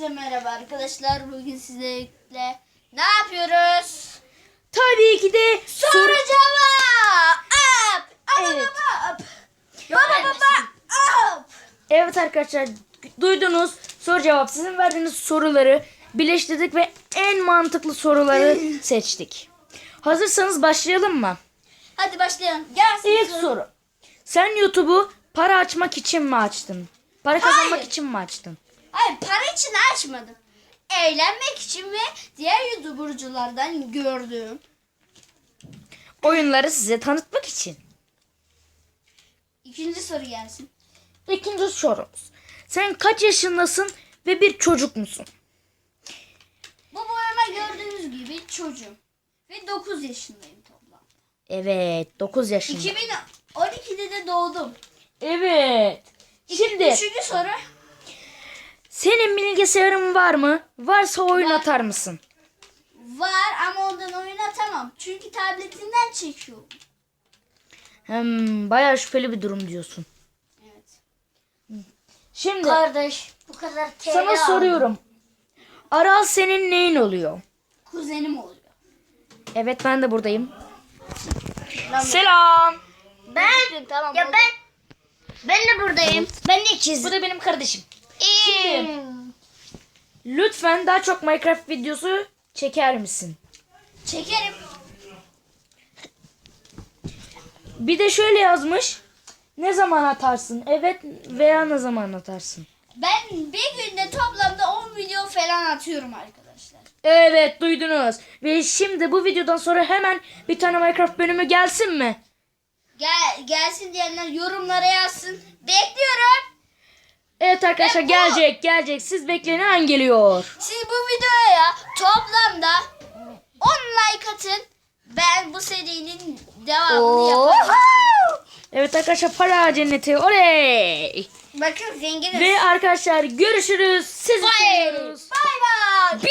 Hepinize merhaba arkadaşlar. Bugün sizlerle ne yapıyoruz? Tabii ki de Soru soru... cevap. Up. Up. Evet. Up. Baba baba. Up. Evet arkadaşlar duydunuz soru cevap sizin verdiğiniz soruları birleştirdik ve en mantıklı soruları seçtik. Hazırsanız başlayalım mı? Hadi başlayalım. Gelsin. İlk soru. Sen YouTube'u para açmak için mi açtın? Para kazanmak Hayır. için mi açtın? Hayır para için açmadım. Eğlenmek için ve diğer youtuberculardan gördüğüm. Oyunları size tanıtmak için. İkinci soru gelsin. İkinci sorumuz. Sen kaç yaşındasın ve bir çocuk musun? Bu boyama gördüğünüz gibi çocuğum. Ve 9 yaşındayım toplam. Evet 9 yaşında. 2012'de de doğdum. Evet. Şimdi Üçüncü soru. Senin bilgisayarın var mı? Varsa oyun Var. atar mısın? Var ama ondan oyun atamam. Çünkü tabletinden çekiyorum. Hmm, bayağı şüpheli bir durum diyorsun. Evet. Şimdi Kardeş bu kadar TL sana soruyorum. Aral senin neyin oluyor? Kuzenim oluyor. Evet ben de buradayım. Selam. Ben tamam. Ya ben ben de buradayım. Ben de ikiz. Bu da benim kardeşim. Şimdi lütfen daha çok Minecraft videosu çeker misin? Çekerim. Bir de şöyle yazmış. Ne zaman atarsın? Evet veya ne zaman atarsın? Ben bir günde toplamda 10 video falan atıyorum arkadaşlar. Evet duydunuz. Ve şimdi bu videodan sonra hemen bir tane Minecraft bölümü gelsin mi? Gel gelsin diyenler yorumlara yazsın. Bekliyorum. Evet arkadaşlar gelecek gelecek. Siz bekleyin hemen geliyor. Siz bu videoya toplamda 10 like atın. Ben bu serinin devamını yaparım. Evet arkadaşlar para cenneti oley. Bakın zenginiz. Ve arkadaşlar görüşürüz. Sizi Bye. seviyoruz. Bye bye.